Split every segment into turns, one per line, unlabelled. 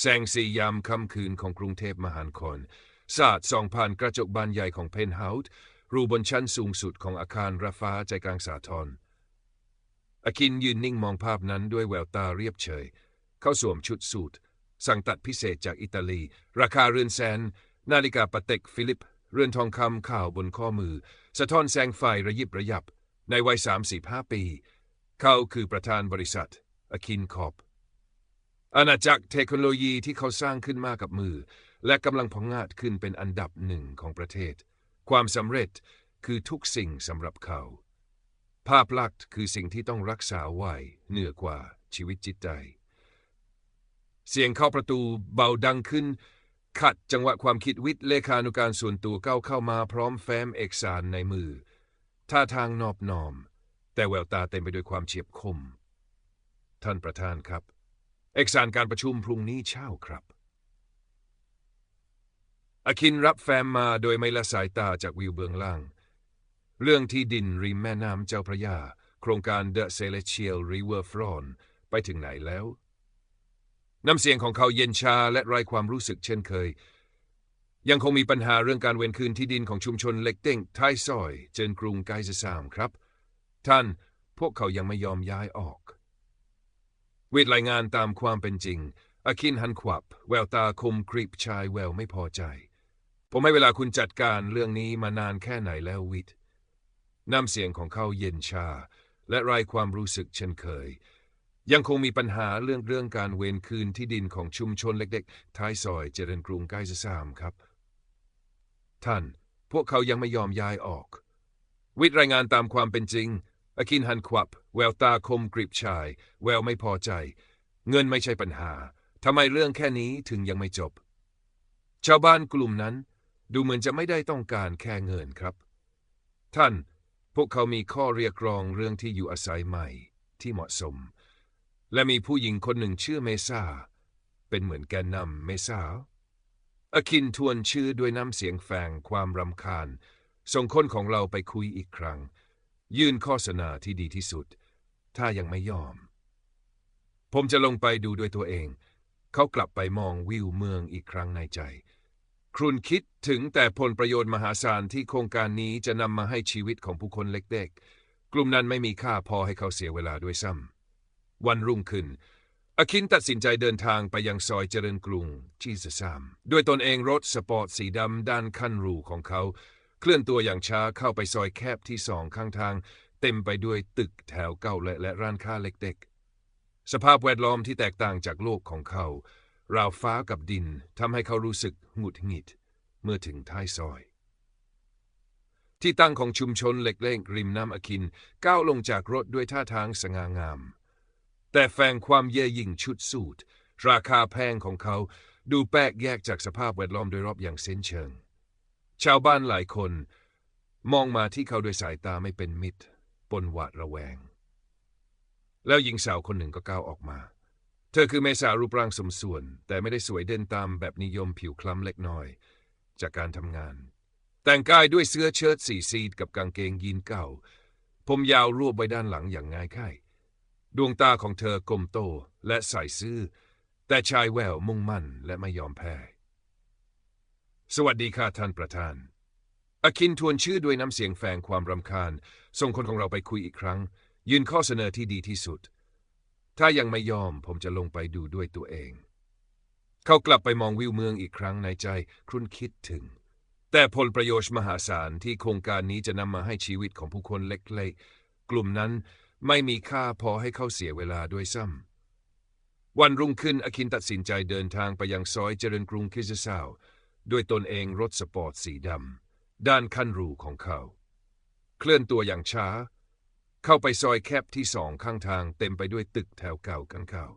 แสงสียามค่ำคืนของกรุงเทพมหานคร สาดส่องผ่านกระจกบานใหญ่ของเพนท์เฮาส์รูบนชั้นสูงสุดของอาคารระฟ้าใจกลางสาทรอาคินยืนนิ่งมองภาพนั้นด้วยแววตาเรียบเฉย เขาสวมชุดสูทสั่งตัดพิเศษจากอิตาลี ราคาเรือนแสน นาฬิกาปาเต็กฟิลิป เรือนทองคำข่าวบนข้อมือ สะท้อนแสงไฟระยิบระยับ ในวัย 35 ปี เขาคือประธานบริษัท อคินคอป อาณาจักรเทคโนโลยีที่เขาสร้างขึ้นมากับมือ และกำลังพองาดขึ้นเป็นอันดับหนึ่งของประเทศ ความสำเร็จคือทุกสิ่งสำหรับเขา ภาพลักษณ์คือสิ่งที่ต้องรักษาไว้เหนือกว่าชีวิตจิตใจ เสียงเข้าประตูเบาดังขึ้น ขัดจังหวะความคิดวิทย์เลขานุการส่วนตัวก้าวเข้ามาพร้อมแฟ้มเอกสารในมือ ท่าทางนอบน้อม แต่แววตาเต็มไปด้วยความเฉียบคม ท่านประธานครับ เอกสารการประชุมพรุ่งนี้เช้าครับ อคินรับแฟ้มมาโดยไม่ละสายตาจากวิวเบื้องล่าง เรื่องที่ดินริมแม่น้ำเจ้าพระยา โครงการ The Celestial River Front ไปถึงไหนแล้ว น้ำเสียงของเขาเย็นชาและไร้ความรู้สึกเช่นเคย ยังคงมีปัญหาเรื่องการเวนคืนที่ดินของชุมชนเล็กเต้งท้ายซอย เจนกรุงไกซสามครับ ท่านพวกเขายังไม่ยอมย้ายออก วิทย์รายงานตามความเป็นจริง อาคินหันขวับ แววตาคมกริบชายแววไม่พอใจ ผมให้เวลาคุณจัดการเรื่องนี้มานานแค่ไหนแล้ววิทย์น้ำเสียงของเขาเย็นชา และไร้ความรู้สึกเช่นเคย ยังคงมีปัญหาเรื่องเรื่องการเวนคืนที่ดินของชุมชนเล็กๆ ท้ายซอยเจริญกรุงใกล้จะสามครับ ท่าน พวกเขายังไม่ยอมย้ายออก วิทย์รายงานตามความเป็นจริง อาคินหันขวับ แววตาคมกริบชาย แววไม่พอใจ เงินไม่ใช่ปัญหาทำไมเรื่องแค่นี้ถึงยังไม่จบ ชาวบ้านกลุ่มนั้น ดูเหมือนจะไม่ได้ต้องการแค่เงินครับ ท่าน พวกเขามีข้อเรียกร้องเรื่องที่อยู่อาศัยใหม่ที่เหมาะสม และมีผู้หญิงคนหนึ่งชื่อเมซาเป็นเหมือนแกนนำเมซาอาคินทวนชื่อด้วยน้ำเสียงแฝงความรำคาญ ส่งคนของเราไปคุยอีกครั้ง ยื่นข้อเสนอที่ดีที่สุด ถ้ายังไม่ยอม ผมจะลงไปดูด้วยตัวเอง เขากลับไปมองวิวเมืองอีกครั้งในใจ ครุนคิดถึงแต่ผลประโยชน์มหาศาลที่โครงการนี้จะนำมาให้ชีวิตของผู้คนเล็กๆ กลุ่มนั้นไม่มีค่าพอให้เขาเสียเวลาด้วยซ้ำวันรุ่งขึ้นอาคินตัดสินใจเดินทางไปยังซอยเจริญกรุงจีสซามด้วยตนเองรถสปอร์ตสีดำด้านคันรูของเขา เคลื่อนตัวอย่างช้าเข้าไปซอยแคบที่สองข้างทาง เต็มไปด้วยตึกแถวเก่าและและร้านค้าเล็กๆ สภาพแวดล้อมที่แตกต่างจากโลกของเขา ราวฟ้ากับดินทำให้เขารู้สึกหงุดหงิด เมื่อถึงท้ายซอย ที่ตั้งของชุมชนเล็กๆริมน้ำอคินก้าวลงจากรถด้วยท่าทางสง่างาม แต่แฝงความเย่อหยิ่งชุดสูทราคาแพงของเขาดูแปลกแยกจากสภาพแวดล้อมโดยรอบอย่างเส้นเชิง ชาวบ้านหลายคน มองมาที่เขาด้วยสายตาไม่เป็นมิตรปนหวาดระแวง แล้วหญิงสาวคนหนึ่งก็ก้าวออกมา เธอคือเมษารูปร่างสมส่วน แต่ไม่ได้สวยเด่นตามแบบนิยมผิวคล้ำเล็กน้อย จากการทำงาน แต่งกายด้วยเสื้อเชิ้ตสีซีดกับกางเกงยีนเก่า ผมยาวรวบไว้ด้านหลังอย่างง่ายค่ายดวงตาของเธอกลมโตและใส่ซื่อแต่ชายแววมุ่งมั่นและไม่ยอมแพ้ สวัสดีค่ะท่านประธาน อคินทวนชื่อด้วยน้ำเสียงแฝงความรำคาญ ส่งคนของเราไปคุยอีกครั้ง ยืนข้อเสนอที่ดีที่สุด ถ้ายังไม่ยอมผมจะลงไปดูด้วยตัวเอง เขากลับไปมองวิวเมืองอีกครั้งในใจครุ่นคิดถึง แต่ผลประโยชน์มหาศาลที่โครงการนี้จะนำมาให้ชีวิตของผู้คนเล็กๆ กลุ่มนั้นไม่มีค่าพอให้เขาเสียเวลาด้วยซ้ำวันรุ่งขึ้นอคินตัดสินใจเดินทางไปยังซอยเจริญกรุงคิซซาว ด้วยตนเองรถสปอร์ตสีดำด้านคันรูของเขา เคลื่อนตัวอย่างช้า เข้าไปซอยแคบที่สองข้างทางเต็มไปด้วยตึกแถวเก่ากันเก่า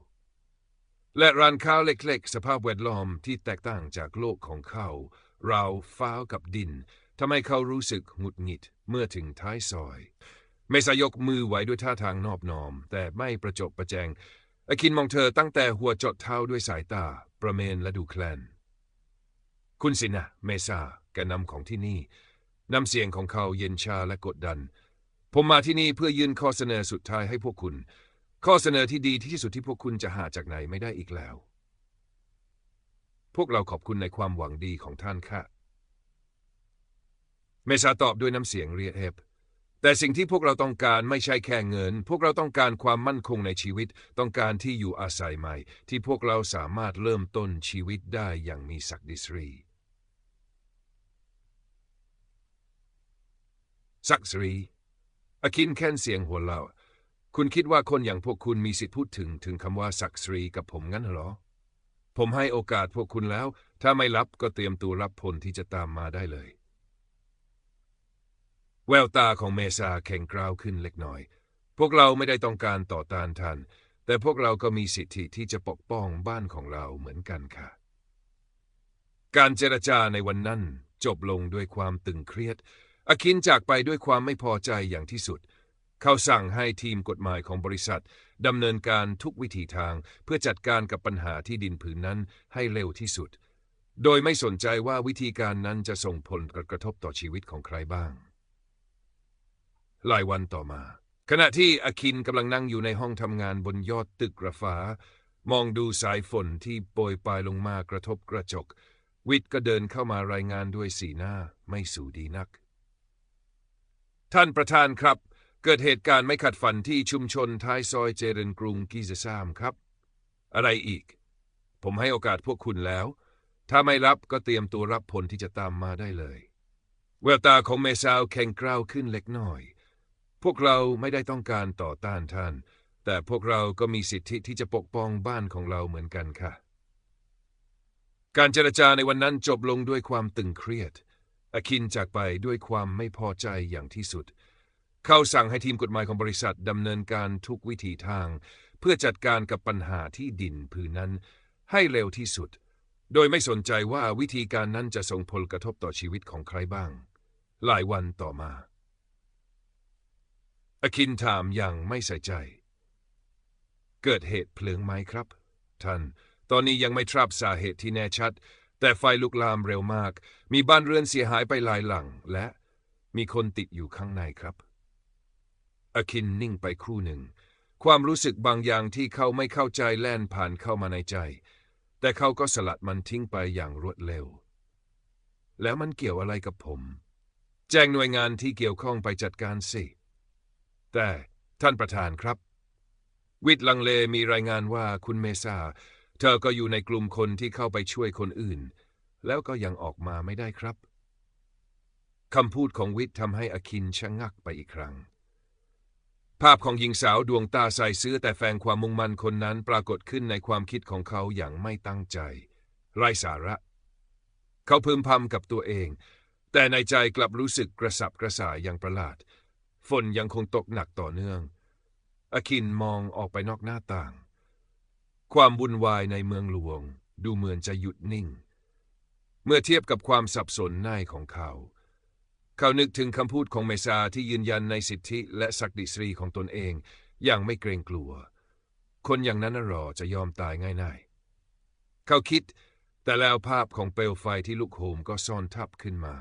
และร้านค้าเล็กๆ สภาพแวดล้อมที่แตกต่างจากโลกของเขา เราฟ้าวกับดินทำให้เขารู้สึกหงุดหงิดเมื่อถึงท้ายซอย เมษายกมือไหวด้วยท่าทางนอบน้อม แต่ไม่ประจบประแจงอาคินมองเธอตั้งแต่หัวจดเท้าด้วยสายตา ประเมนและดูแคลน คุณสินะเมษาแกนนำของที่นี่น้ำเสียงของเขาเย็นชาและกดดัน ผมมาที่นี่เพื่อยื่นข้อเสนอสุดท้ายให้พวกคุณ ข้อเสนอที่ดีที่สุดที่พวกคุณจะหาจากไหนไม่ได้อีกแล้ว พวกเราขอบคุณในความหวังดีของท่านค่ะ เมซาตอบด้วยน้ำเสียงเรียเฮบแต่สิ่งที่พวกเราต้องการไม่ใช่แค่เงิน พวกเราต้องการความมั่นคงในชีวิต ต้องการที่อยู่อาศัยใหม่ ที่พวกเราสามารถเริ่มต้นชีวิตได้อย่างมีศักดิ์ศรี ศักดิ์รีอคินแค่นเสียงหัวเราะคุณคิดว่าคนอย่างพวกคุณมีสิทธิพูดถึงถึงคำว่าศักดิ์ศรีกับผมงั้นเหรอ ผมให้โอกาสพวกคุณแล้ว ถ้าไม่รับก็เตรียมตัวรับผลที่จะตามมาได้เลย แววตาของเมษาแข็งกร้าวขึ้นเล็กน้อย พวกเราไม่ได้ต้องการต่อต้านท่าน แต่พวกเราก็มีสิทธิที่จะปกป้องบ้านของเราเหมือนกันค่ะ การเจรจาในวันนั้นจบลงด้วยความตึงเครียด อาคินจากไปด้วยความไม่พอใจอย่างที่สุด เขาสั่งให้ทีมกฎหมายของบริษัทดำเนินการทุกวิถีทางเพื่อจัดการกับปัญหาที่ดินผืนนั้นให้เร็วที่สุด โดยไม่สนใจว่าวิธีการนั้นจะส่งผลกระทบต่อชีวิตของใครบ้าง หลายวันต่อมา ขณะที่อาคินกำลังนั่งอยู่ในห้องทำงานบนยอดตึกระฟ้ามองดูสายฝนที่โปรยปลายลงมากระทบกระจก วิทย์ก็เดินเข้ามารายงานด้วยสีหน้าไม่สู่ดีนัก ท่านประธานครับ เกิดเหตุการณ์ไม่ขัดฝันที่ชุมชนท้ายซอยเจริญกรุงกิซซามครับ อะไรอีก ผมให้โอกาสพวกคุณแล้ว ถ้าไม่รับก็เตรียมตัวรับผลที่จะตามมาได้เลย แววตาของเมซาวแข็งกร้าวขึ้นเล็กน้อย พวกเราไม่ได้ต้องการต่อต้านท่าน แต่พวกเราก็มีสิทธิที่จะปกป้องบ้านของเราเหมือนกันค่ะ การเจรจาในวันนั้นจบลงด้วยความตึงเครียด อาคินจากไปด้วยความไม่พอใจอย่างที่สุด เขาสั่งให้ทีมกฎหมายของบริษัทดำเนินการทุกวิถีทาง เพื่อจัดการกับปัญหาที่ดินผืนนั้น ให้เร็วที่สุด โดยไม่สนใจว่าวิธีการนั้นจะส่งผลกระทบต่อชีวิตของใครบ้าง หลายวันต่อมาอาคินถามอย่างไม่ใส่ใจ เกิดเหตุเพลิงไหมครับ ท่าน ตอนนี้ยังไม่ทราบสาเหตุที่แน่ชัด แต่ไฟลุกลามเร็วมาก มีบ้านเรือนเสียหายไปหลายหลัง และมีคนติดอยู่ข้างในครับ อคินนิ่งไปครู่หนึ่ง ความรู้สึกบางอย่างที่เขาไม่เข้าใจแล่นผ่านเข้ามาในใจ แต่เขาก็สลัดมันทิ้งไปอย่างรวดเร็ว แล้วมันเกี่ยวอะไรกับผม แจ้งหน่วยงานที่เกี่ยวข้องไปจัดการสิ แต่ท่านประธานครับ วิทย์ลังเลมีรายงานว่าคุณเมษา เธอก็อยู่ในกลุ่มคนที่เข้าไปช่วยคนอื่น แล้วก็ยังออกมาไม่ได้ครับคำพูดของวิทย์ทำให้อคินชะงักไปอีกครั้ง ภาพของหญิงสาวดวงตาใสเสื้อแต่แฝงความมุ่งมั่นคนนั้นปรากฏขึ้นในความคิดของเขาอย่างไม่ตั้งใจ ไร้สาระ เขาพึมพำกับตัวเอง แต่ในใจกลับรู้สึกกระสับกระส่ายอย่างประหลาด ฝนยังคงตกหนักต่อเนื่อง อคินมองออกไปนอกหน้าต่าง ความวุ่นวายในเมืองหลวง ดูเหมือนจะหยุดนิ่ง เมื่อเทียบกับความสับสนในของเขา เขานึกถึงคำพูดของเมซาที่ยืนยันในสิทธิและศักดิศรีของตนเองอย่างไม่เกรงกลัว คนอย่างนั้นนะหรอจะยอมตายง่ายๆ เขาคิดแต่แล้วภาพของเปลวไฟที่ลุกโหมก็ซ่อนทับขึ้นมา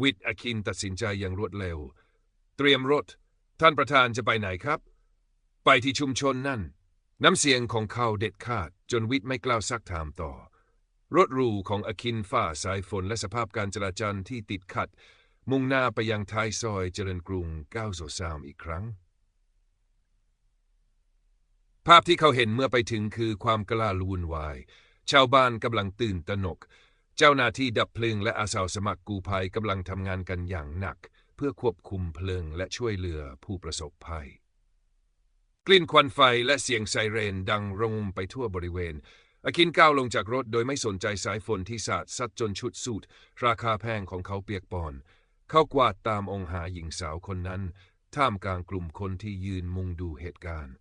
วิทย์อคินตัดสินใจอย่างรวดเร็ว เตรียมรถ ท่านประธานจะไปไหนครับ ไปที่ชุมชนนั่น น้ำเสียงของเขาเด็ดขาดจนวิทย์ไม่กล้าซักถามต่อ รถรูของอคินฝ่าสายฝนและสภาพการจราจรที่ติดขัด มุ่งหน้าไปยังท้ายซอยเจริญกรุงก้าวโซซามอีกครั้ง ภาพที่เขาเห็นเมื่อไปถึงคือความกล้าลุนวาย ชาวบ้านกำลังตื่นตระหนก เจ้าหน้าที่ดับเพลิงและอาสาสมัครกู้ภัยกำลังทำงานกันอย่างหนัก เพื่อควบคุมเพลิงและช่วยเหลือผู้ประสบภัย กลิ่นควันไฟและเสียงไซเรนดังรงมไปทั่วบริเวณ อาคินก้าวลงจากรถโดยไม่สนใจสายฝนที่สาดซัดจนชุดสูทราคาแพงของเขาเปียกปอน เขากวาดตามองหาหญิงสาวคนนั้น ท่ามกลางกลุ่มคนที่ยืนมุงดูเหตุการณ์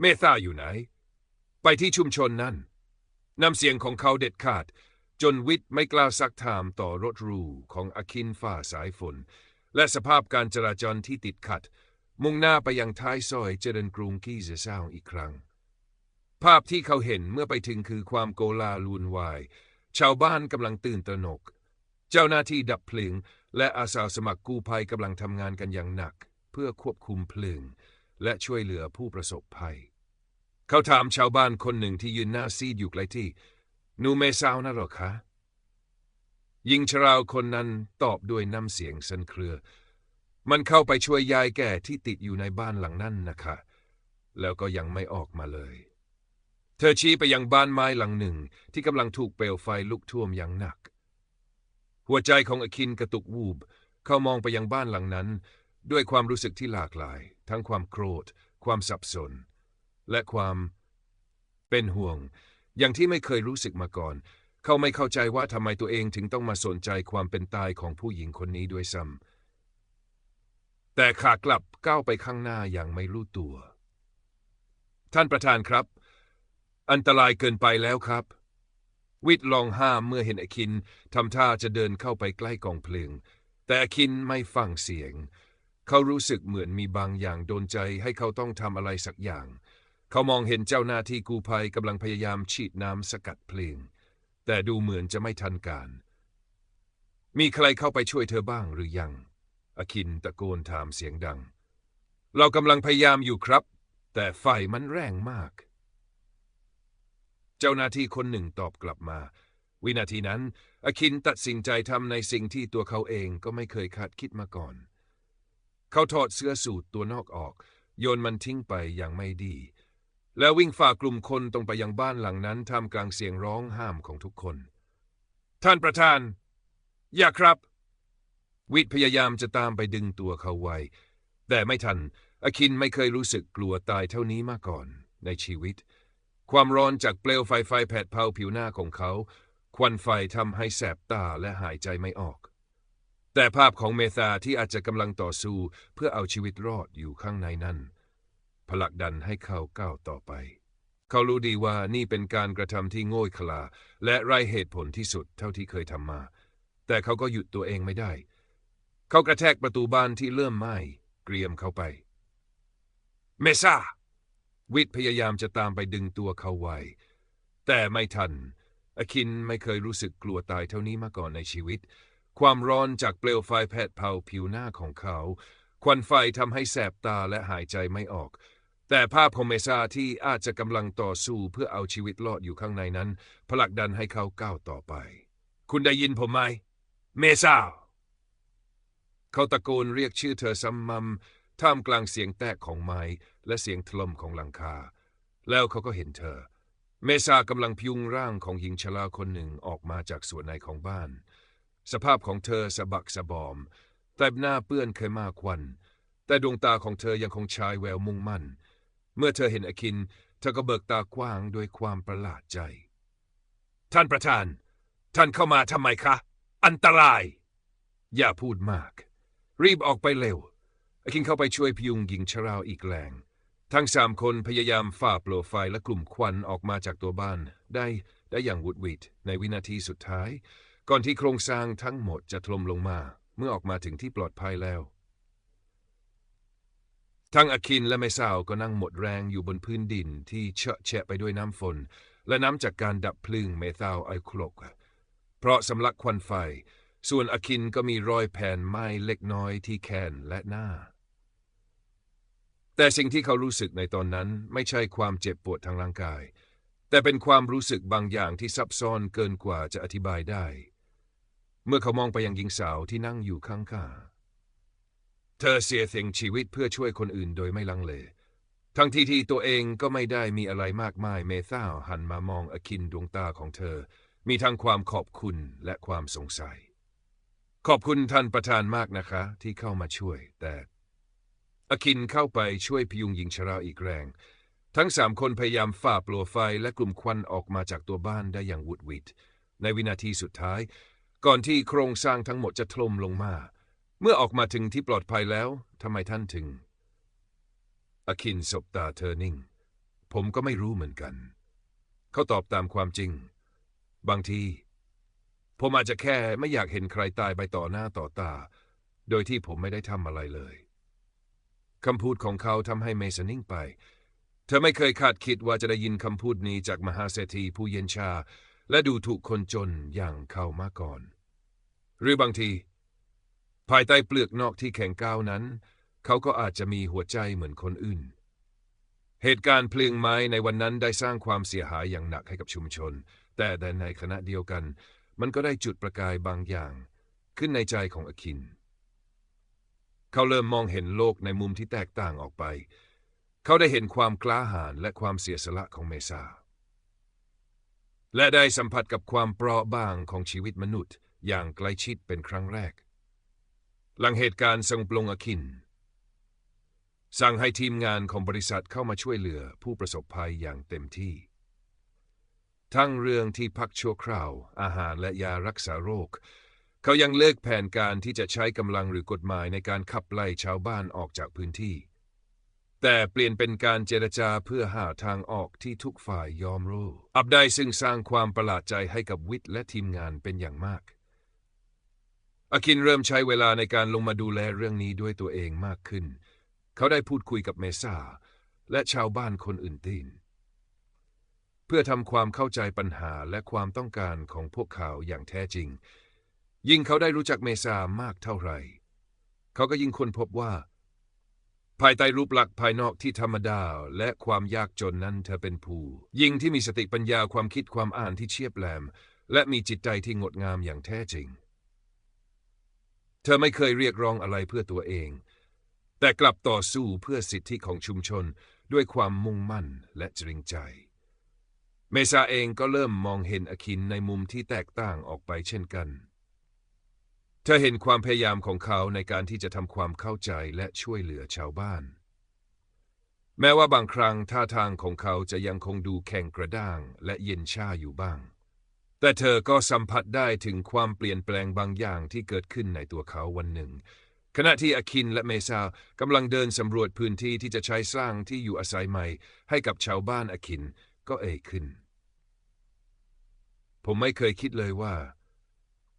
เมธาอยู่ไหน ไปที่ชุมชนนั้นนำเสียงของเขาเด็ดขาด จนวิทย์ไม่กล้าซักถามต่อรถรูของอาคินฝ่าสายฝน และสภาพการจราจรที่ติดขัด มุ่งหน้าไปยังท้ายซอยเจริญกรุงกี้เซซาวอีกครั้ง ภาพที่เขาเห็นเมื่อไปถึงคือความโกลาลูนวาย ชาวบ้านกำลังตื่นตระหนก เจ้าหน้าที่ดับเพลิง และอาสาสมัครกู้ภัยกำลังทำงานกันอย่างหนัก เพื่อควบคุมเพลิง และช่วยเหลือผู้ประสบภัย เขาถามชาวบ้านคนหนึ่งที่ยืนหน้าซีดอยู่ใกล้ที่นูเมซาวนะหรอคะหญิงชราวคนนั้นตอบด้วยน้ำเสียงสันเครือ มันเข้าไปช่วยยายแก่ที่ติดอยู่ในบ้านหลังนั้นนะคะ แล้วก็ยังไม่ออกมาเลย เธอชี้ไปยังบ้านไม้หลังหนึ่งที่กำลังถูกเปลวไฟลุกท่วมอย่างหนัก หัวใจของอคินกระตุกวูบ เขามองไปยังบ้านหลังนั้น ด้วยความรู้สึกที่หลากหลาย ทั้งความโกรธ ความสับสน และความเป็นห่วง อย่างที่ไม่เคยรู้สึกมาก่อน เขาไม่เข้าใจว่าทำไมตัวเองถึงต้องมาสนใจความเป็นตายของผู้หญิงคนนี้ด้วยซ้ำ แต่ขากลับก้าวไปข้างหน้าอย่างไม่รู้ตัว ท่านประธานครับ อันตรายเกินไปแล้วครับ วิทย์ลองห้ามเมื่อเห็นอคินทำท่าจะเดินเข้าไปใกล้กองเพลิง แต่อคินไม่ฟังเสียง เขารู้สึกเหมือนมีบางอย่างโดนใจให้เขาต้องทำอะไรสักอย่าง เขามองเห็นเจ้าหน้าที่กู้ภัยกำลังพยายามฉีดน้ำสกัดเพลิง แต่ดูเหมือนจะไม่ทันการ มีใครเข้าไปช่วยเธอบ้างหรือยัง อคินตะโกนถามเสียงดัง เรากำลังพยายามอยู่ครับ แต่ไฟมันแรงมาก เจ้าหน้าที่คนหนึ่งตอบกลับมา วินาทีนั้น อคินตัดสินใจทำในสิ่งที่ตัวเขาเองก็ไม่เคยคาดคิดมาก่อน เขาถอดเสื้อสูทตัวนอกออก โยนมันทิ้งไปอย่างไม่ดี แล้ววิ่งฝ่ากลุ่มคนตรงไปยังบ้านหลังนั้นท่ามกลางเสียงร้องห้ามของทุกคน ท่านประธาน อย่าครับ วิทย์พยายามจะตามไปดึงตัวเขาไว้ แต่ไม่ทัน อคินไม่เคยรู้สึกกลัวตายเท่านี้มาก่อนในชีวิต ความร้อนจากเปลวไฟไฟแผดเผาผิวหน้าของเขา ควันไฟทำให้แสบตาและหายใจไม่ออก แต่ภาพของเมธาที่อาจจะกำลังต่อสู้เพื่อเอาชีวิตรอดอยู่ข้างในนั้นผลักดันให้เขาก้าวต่อไป เขารู้ดีว่านี่เป็นการกระทำที่โง่เขลาและไร้เหตุผลที่สุดเท่าที่เคยทำมา แต่เขาก็หยุดตัวเองไม่ได้ เขากระแทกประตูบานที่เริ่มไหม้เกรียมเข้าไป เมซาวิทย์พยายามจะตามไปดึงตัวเขาไว้ แต่ไม่ทัน อคินไม่เคยรู้สึกกลัวตายเท่านี้มาก่อนในชีวิต ความร้อนจากเปลวไฟแผดเผาผิวหน้าของเขา ควันไฟทำให้แสบตาและหายใจไม่ออก แต่ภาพของเมซาที่อาจจะกำลังต่อสู้เพื่อเอาชีวิตรอดอยู่ข้างในนั้น ผลักดันให้เขาก้าวต่อไป คุณได้ยินผมไหม เมซา เขาตะโกนเรียกชื่อเธอซ้ำมำท่ามกลางเสียงแตกของไม้และเสียงถล่มของหลังคา แล้วเขาก็เห็นเธอ เมซากำลังพยุงร่างของหญิงชราคนหนึ่งออกมาจากส่วนในของบ้าน สภาพของเธอสะบักสะบอม แต่หน้าเปื้อนเคยมากควัน แต่ดวงตาของเธอยังคงชายแววมุ่งมั่น เมื่อเธอเห็นอคิน เธอก็เบิกตากว้างด้วยความประหลาดใจ ท่านประธาน ท่านเข้ามาทำไมคะ อันตราย อย่าพูดมาก รีบออกไปเร็วอคินเข้าไปช่วยพยุงหญิงชราอีกแรง ทั้งสามคนพยายามฝ่าโปลวไฟและกลุ่มควันออกมาจากตัวบ้าน ได้ได้อย่างวุดวิดในวินาทีสุดท้าย ก่อนที่โครงสร้างทั้งหมดจะถล่มลงมา เมื่อออกมาถึงที่ปลอดภัยแล้ว ทั้งอาคินและเมซาวก็นั่งหมดแรงอยู่บนพื้นดินที่เชอะแฉะไปด้วยน้ำฝน และน้ำจากการดับเพลิงเมทาลไอโคลกเพราะสำลักควันไฟ ส่วนอคินก็มีรอยแผ่นไหม้เล็กน้อยที่แขนและหน้า แต่สิ่งที่เขารู้สึกในตอนนั้นไม่ใช่ความเจ็บปวดทางร่างกาย แต่เป็นความรู้สึกบางอย่างที่ซับซ้อนเกินกว่าจะอธิบายได้ เมื่อเขามองไปยังหญิงสาวที่นั่งอยู่ข้างๆเธอเสียเสียงชีวิตเพื่อช่วยคนอื่นโดยไม่ลังเล ทั้งที่ที่ตัวเองก็ไม่ได้มีอะไรมากมายเมธาหันมามองอคินดวงตาของเธอ มีทั้งความขอบคุณและความสงสัย ขอบคุณท่านประธานมากนะคะ ที่เข้ามาช่วย แต่อคินเข้าไปช่วยพยุงหญิงชราอีกแรง ทั้งสามคนพยายามฝ่าปลัวไฟและกลุ่มควันออกมาจากตัวบ้านได้อย่างวุดวิดในวินาทีสุดท้าย ก่อนที่โครงสร้างทั้งหมดจะถล่มลงมา เมื่อออกมาถึงที่ปลอดภัยแล้วทำไมท่านถึง อคินสบตาเธอนิ่ง ผมก็ไม่รู้เหมือนกัน เขาตอบตามความจริง บางที ผมอาจจะแค่ไม่อยากเห็นใครตายไปต่อหน้าต่อตา โดยที่ผมไม่ได้ทำอะไรเลยคำพูดของเขาทำให้เมสันิ่งไป เธอไม่เคยคาดคิดว่าจะได้ยินคำพูดนี้จากมหาเศรษฐีผู้เย็นชา และดูถูกคนจนอย่างเขามาก่อน หรือบางที ภายใต้เปลือกนอกที่แข็งก้าวนั้น เขาก็อาจจะมีหัวใจเหมือนคนอื่น เหตุการณ์เพลิงไม้ในวันนั้นได้สร้างความเสียหายอย่างหนักให้กับชุมชน แต่ในขณะเดียวกัน มันก็ได้จุดประกายบางอย่าง ขึ้นในใจของอคิน เขาเริ่มมองเห็นโลกในมุมที่แตกต่างออกไป เขาได้เห็นความกล้าหาญและความเสียสละของเมซาและได้สัมผัสกับความเปราะบางของชีวิตมนุษย์ อย่างใกล้ชิดเป็นครั้งแรก หลังเหตุการณ์สงบลงอคิน สั่งให้ทีมงานของบริษัทเข้ามาช่วยเหลือผู้ประสบภัยอย่างเต็มที่ ทั้งเรื่องที่พักชั่วคราว อาหารและยารักษาโรค เขายังเลิกแผนการที่จะใช้กำลังหรือกฎหมายในการขับไล่ชาวบ้านออกจากพื้นที่ แต่เปลี่ยนเป็นการเจรจาเพื่อหาทางออกที่ทุกฝ่ายยอมรู้ อับได้ซึ่งสร้างความประหลาดใจให้กับวิทย์และทีมงานเป็นอย่างมาก อาคินเริ่มใช้เวลาในการลงมาดูแลเรื่องนี้ด้วยตัวเองมากขึ้น เขาได้พูดคุยกับเมซาและชาวบ้านคนอื่นตีน พื่อทำความเข้าใจปัญหาและความต้องการของพวกเขาอย่างแท้จริง ยิ่งเขาได้รู้จักเมซามากเท่าไหร่ เขาก็ยิ่งค้นพบว่า ภายใต้รูปลักษณ์ภายนอกที่ธรรมดาและความยากจนนั้นเธอเป็นผู้ยิ่งที่มีสติปัญญาความคิดความอ่านที่เฉียบแหลม และมีจิตใจที่งดงามอย่างแท้จริง เธอไม่เคยเรียกร้องอะไรเพื่อตัวเอง แต่กลับต่อสู้เพื่อสิทธิของชุมชนด้วยความมุ่งมั่นและจริงใจ เมซาเองก็เริ่มมองเห็นอคินในมุมที่แตกต่างออกไปเช่นกัน เธอเห็นความพยายามของเขาในการที่จะทำความเข้าใจและช่วยเหลือชาวบ้าน แม้ว่าบางครั้งท่าทางของเขาจะยังคงดูแข็งกระด้างและเย็นชาอยู่บ้าง แต่เธอก็สัมผัสได้ถึงความเปลี่ยนแปลงบางอย่างที่เกิดขึ้นในตัวเขาวันหนึ่ง ขณะที่อคินและเมซากำลังเดินสำรวจพื้นที่ที่จะใช้สร้างที่อยู่อาศัยใหม่ ให้กับชาวบ้านอคิน ก็เอ่ยขึ้น ผมไม่เคยคิดเลยว่า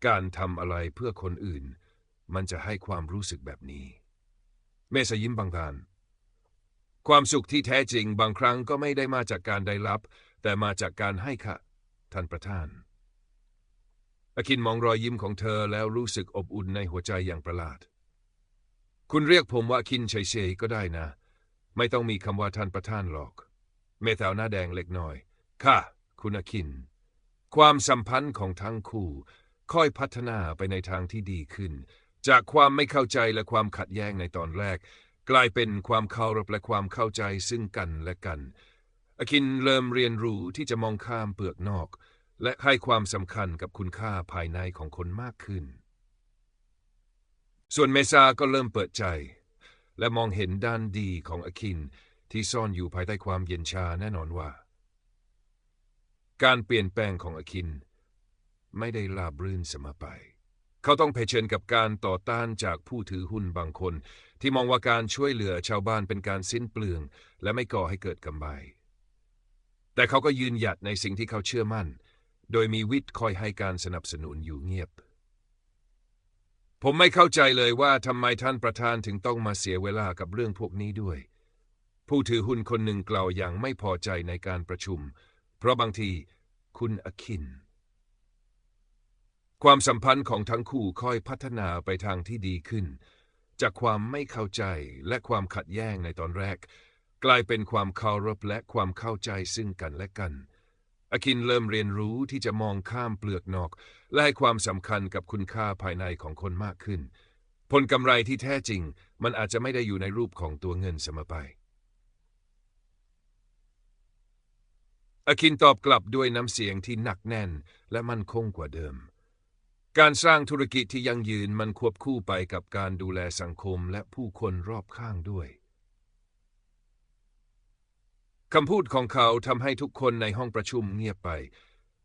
การทำอะไรเพื่อคนอื่น มันจะให้ความรู้สึกแบบนี้ เมซายิ้มบางทานความสุขที่แท้จริงบางครั้งก็ไม่ได้มาจากการได้รับ แต่มาจากการให้ค่ะ ท่านประธานอาคินมองรอยยิ้มของเธอแล้วรู้สึกอบอุ่นในหัวใจอย่างประหลาด คุณเรียกผมว่าอาคินเฉยๆก็ได้นะ ไม่ต้องมีคำว่าท่านประธานหรอก เมธาวหน้าแดงเล็กน้อยค่ะ คุณอาคิน ความสัมพันธ์ของทั้งคู่ ค่อยพัฒนาไปในทางที่ดีขึ้น จากความไม่เข้าใจและความขัดแย้งในตอนแรก กลายเป็นความเคารพและความเข้าใจซึ่งกันและกัน อาคินเริ่มเรียนรู้ที่จะมองข้ามเปลือกนอก และให้ความสำคัญกับคุณค่าภายในของคนมากขึ้น ส่วนเมซาก็เริ่มเปิดใจ และมองเห็นด้านดีของอาคิน ที่ซ่อนอยู่ภายใต้ความเย็นชาแน่นอนว่า การเปลี่ยนแปลงของอคิน ไม่ได้ราบรื่นเสมอไป เขาต้องเผชิญกับการต่อต้านจากผู้ถือหุ้นบางคน ที่มองว่าการช่วยเหลือชาวบ้านเป็นการสิ้นเปลือง และไม่ก่อให้เกิดกำไร แต่เขาก็ยืนหยัดในสิ่งที่เขาเชื่อมั่น โดยมีวิทย์คอยให้การสนับสนุนอยู่เงียบผมไม่เข้าใจเลยว่าทำไมท่านประธานถึงต้องมาเสียเวลากับเรื่องพวกนี้ด้วย ผู้ถือหุ้นคนหนึ่งกล่าวอย่างไม่พอใจในการประชุม เพราะบางทีคุณอคิน ความสัมพันธ์ของทั้งคู่ค่อยพัฒนาไปทางที่ดีขึ้น จากความไม่เข้าใจและความขัดแย้งในตอนแรก กลายเป็นความเคารพและความเข้าใจซึ่งกันและกันอคินเริ่มเรียนรู้ที่จะมองข้ามเปลือกนอก และให้ความสำคัญกับคุณค่าภายในของคนมากขึ้น ผลกำไรที่แท้จริง มันอาจจะไม่ได้อยู่ในรูปของตัวเงินเสมอไป อคินตอบกลับด้วยน้ำเสียงที่หนักแน่นและมั่นคงกว่าเดิม การสร้างธุรกิจที่ยั่งยืนมันควบคู่ไปกับการดูแลสังคมและผู้คนรอบข้างด้วยคำพูดของเขาทำให้ทุกคนในห้องประชุมเงียบไป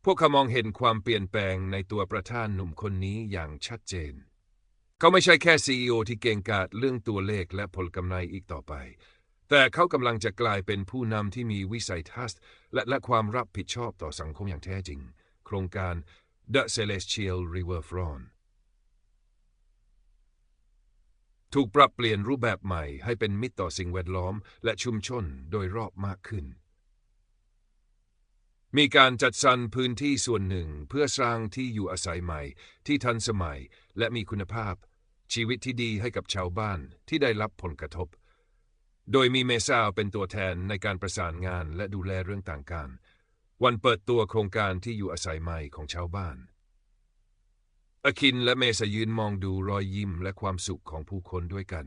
พวกเขามองเห็นความเปลี่ยนแปลงในตัวประธานหนุ่มคนนี้อย่างชัดเจน เขาไม่ใช่แค่ซีอที่เก่งกาจเรื่องตัวเลขและผลกำไรอีกต่อไป แต่เขากำลังจะกลายเป็นผู้นำที่มีวิสัยทัศน์ และและความรับผิดชอบต่อสังคมอย่างแท้จริง โครงการ The Celestial Riverfront ถูกปรับเปลี่ยนรูปแบบใหม่ให้เป็นมิตรต่อสิ่งแวดล้อมและชุมชนโดยรอบมากขึ้น มีการจัดสรรพื้นที่ส่วนหนึ่งเพื่อสร้างที่อยู่อาศัยใหม่ ที่ทันสมัยและมีคุณภาพ ชีวิตที่ดีให้กับชาวบ้านที่ได้รับผลกระทบ โดยมีเมซาเป็นตัวแทนในการประสานงานและดูแลเรื่องต่างการวันเปิดตัวโครงการที่อยู่อาศัยใหม่ของชาวบ้าน อคินและเมษยืนมองดูรอยยิ้มและความสุขของผู้คนด้วยกัน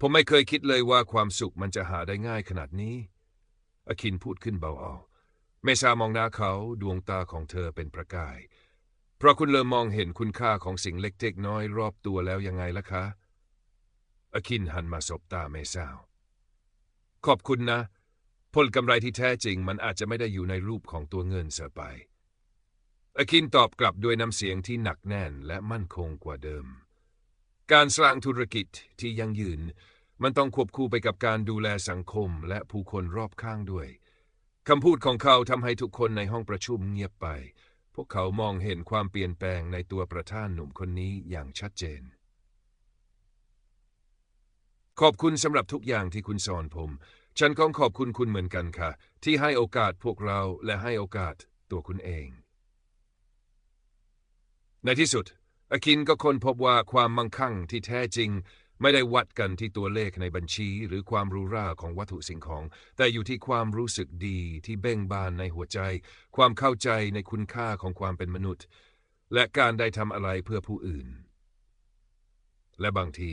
ผมไม่เคยคิดเลยว่าความสุขมันจะหาได้ง่ายขนาดนี้ อคินพูดขึ้นเบาๆเมษามองหน้าเขาดวงตาของเธอเป็นประกาย เพราะคุณเริ่มมองเห็นคุณค่าของสิ่งเล็กๆน้อยรอบตัวแล้วยังไงล่ะคะ อคินหันมาสบตาเมษาว ขอบคุณนะ ผลกำไรที่แท้จริงมันอาจจะไม่ได้อยู่ในรูปของตัวเงินเสียไป อคินตอบกลับด้วยน้ำเสียงที่หนักแน่นและมั่นคงกว่าเดิม การสร้างธุรกิจที่ยั่งยืน มันต้องควบคู่ไปกับการดูแลสังคมและผู้คนรอบข้างด้วยคำพูดของเขาทำให้ทุกคนในห้องประชุมเงียบไป พวกเขามองเห็นความเปลี่ยนแปลงในตัวประธานหนุ่มคนนี้อย่างชัดเจน ขอบคุณสำหรับทุกอย่างที่คุณสอนผม ฉันก็ขอบคุณคุณเหมือนกันค่ะ ที่ให้โอกาสพวกเราและให้โอกาสตัวคุณเอง ในที่สุด อาคินก็ค้นพบว่าความมั่งคั่งที่แท้จริง ไม่ได้วัดกันที่ตัวเลขในบัญชี หรือความรู้ราของวัตถุสิ่งของ แต่อยู่ที่ความรู้สึกดีที่เบ่งบานในหัวใจ ความเข้าใจในคุณค่าของความเป็นมนุษย์ และการได้ทำอะไรเพื่อผู้อื่น และบางที